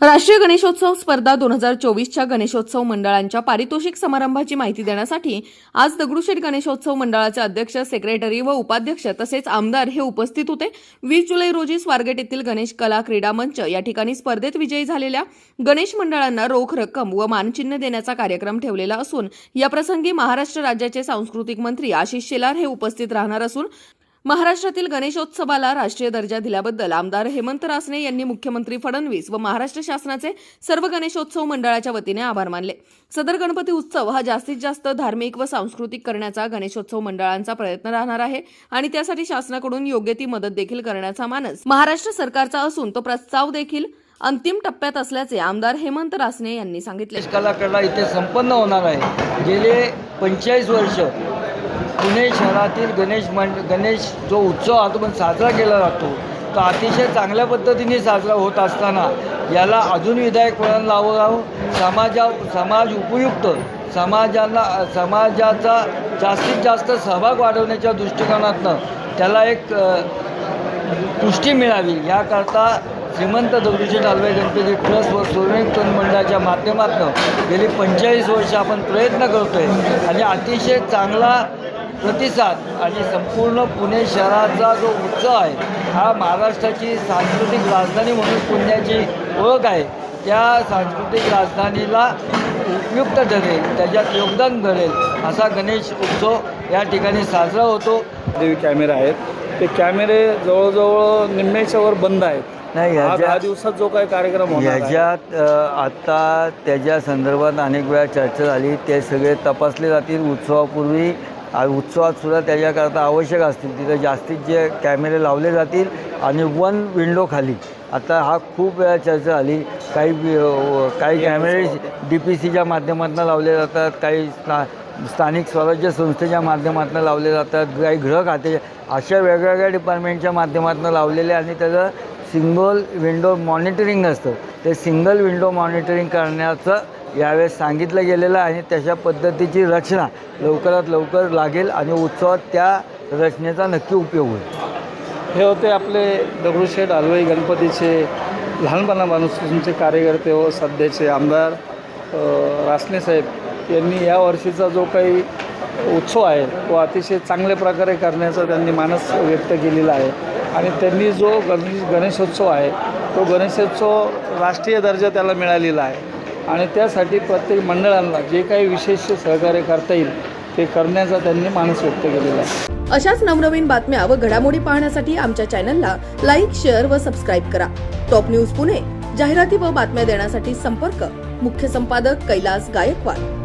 राष्ट्रीय गणेशोत्सव स्पर्धा दोन हजार चोवीसच्या गणेशोत्सव मंडळांच्या पारितोषिक समारंभाची माहिती देण्यासाठी आज दगडूशेठ गणेशोत्सव मंडळाचे अध्यक्ष सेक्रेटरी व उपाध्यक्ष तसेच आमदार हे उपस्थित होते. वीस जुलै रोजी स्वारगेट येथील गणेश कला क्रीडा मंच या ठिकाणी स्पर्धेत विजयी झालेल्या गणेश मंडळांना रोख रक्कम व मानचिन्ह देण्याचा कार्यक्रम ठेवलेला असून याप्रसंगी महाराष्ट्र राज्याचे सांस्कृतिक मंत्री आशिष शेलार हे उपस्थित राहणार असून महाराष्ट्रातील गणेशोत्सवाला राष्ट्रीय दर्जा दिल्याबद्दल आमदार हेमंत रासने यांनी मुख्यमंत्री फडणवीस व महाराष्ट्र शासनाचे सर्व गणेशोत्सव मंडळाच्या वतीने आभार मानले. सदर गणपती उत्सव हा जास्तीत जास्त धार्मिक व सांस्कृतिक करण्याचा गणेशोत्सव मंडळांचा प्रयत्न राहणार आहे आणि त्यासाठी शासनाकडून योग्य ती मदत देखील करण्याचा मानस महाराष्ट्र सरकारचा असून तो प्रस्ताव देखील अंतिम टप्प्यात असल्याचे आमदार हेमंत रासने यांनी सांगितले. गणेश इथे संपन्न होणार आहे. गेले पंचेचाळीस वर्ष पुणे शहरातील गणेश मंड गणेश जो उत्सव आतून साजरा केला जातो. तो अतिशय चांगल्या पद्धतीने साजरा होत असताना याला अजून विधायक वळण लावावं समाजा समाज उपयुक्त. समाजाला समाजाचा जास्तीत जास्त सहभाग वाढवण्याच्या दृष्टिकोनातनं त्याला एक पुष्टी मिळावी. याकरता श्रीमंत दगडूशेठ हलवाई गणपती ट्रस्ट व सोनेक मंडळाच्या माध्यमातून गेली पंचेचाळीस वर्ष आपण प्रयत्न करतो आहे आणि अतिशय चांगला प्रतिसाद आणि संपूर्ण पुणे शहराचा जो उत्सव आहे हा महाराष्ट्राची सांस्कृतिक राजधानी म्हणून पुण्याची ओळख आहे. त्या सांस्कृतिक राजधानीला उपयुक्त ठरेल त्याच्यात योगदान घडेल असा गणेश उत्सव या ठिकाणी साजरा होतो. देवी कॅमेरे आहेत ते कॅमेरे जवळजवळ निम्म्याच्या वर बंद आहेत. नाही हा दहा ह्याच्यात दिवसात जो काही कार्यक्रम ह्याच्यात अ, आता त्याच्या संदर्भात अनेक वेळा चर्चा झाली ते सगळे तपासले जातील. उत्सवापूर्वी उत्सवात सुद्धा त्याच्याकरता आवश्यक असतील. तिथे जास्तीत जे कॅमेरे लावले जातील आणि वन विंडो खाली. आता हा खूप वेळा चर्चा झाली. काही काही कॅमेरे डी पी सीच्या माध्यमातून लावले जातात. काही स्था स्थानिक स्वराज्य संस्थेच्या माध्यमातून लावले जातात. काही गृह खाते अशा वेगवेगळ्या डिपार्टमेंटच्या माध्यमातून लावलेले आणि त्याचं सिंगल विंडो मॉनिटरिंग असतं ते सिंगल विंडो मॉनिटरिंग करण्याचं यावेळेस सांगितलं गेलेलं आहे. आणि तशा पद्धतीची रचना लवकरात लवकर लागेल आणि उत्सवात त्या रचनेचा नक्की उपयोग होईल. हे होते आपले दगडूशेठ हलवाई गणपतीचे लहानपणापासूनचे कार्यकर्ते व सध्याचे आमदार रासने साहेब यांनी या वर्षीचा जो काही उत्सव आहे तो अतिशय चांगल्या प्रकारे करण्याचा त्यांनी मानस व्यक्त केलेला आहे. आणि त्यांनी जो गणेश गणेशोत्सव आहे तो गणेशोत्सव राष्ट्रीय दर्जा त्याला मिळालेला आहे. आणि त्यासाठी प्रत्येक मंडळांना जे काही विशेष सहकार्य करता येईल ते करण्याचा त्यांनी मानस व्यक्त केलेला आहे. अशाच नवनवीन बातम्या व घडामोडी पाहण्यासाठी आमच्या चॅनलला लाईक शेअर व सबस्क्राईब करा. टॉप न्यूज पुणे जाहिराती व बातम्या देण्यासाठी संपर्क मुख्य संपादक कैलास गायकवाड.